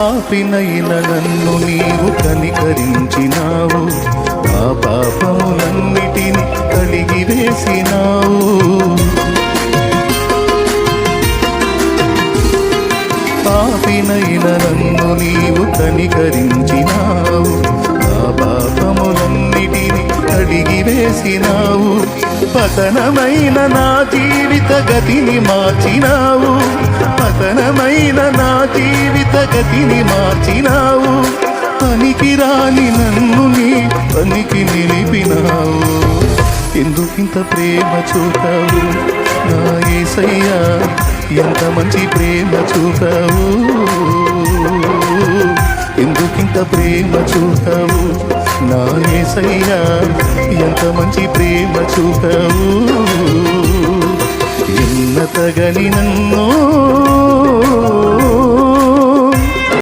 పాపినైన నన్ను నీవు కనికరించినావు. ఆ పాపములన్నిటిని కలిగి వేసినావు పాపినైన నన్ను నీవు కనికరించినావు. ఆ పాపములన్నిటిని కడిగి వేసినావు పతనమైన నా జీవిత గతిని మార్చినావు. పతనమైన నా జీవిత గతిని మార్చినావు. పనికి రాని నన్ను నీ పనికి నిలిపినావు. ఎందుకింత ప్రేమ చూపావు? నా ఏసయ్యా ఎంత మంచి ప్రేమ చూపావు? ఎందుకింత ప్రేమ చూపావు? నా ఏసయ్యా ఎంత మంచి ప్రేమ చూపావు? ఎన్నతగని నన్ను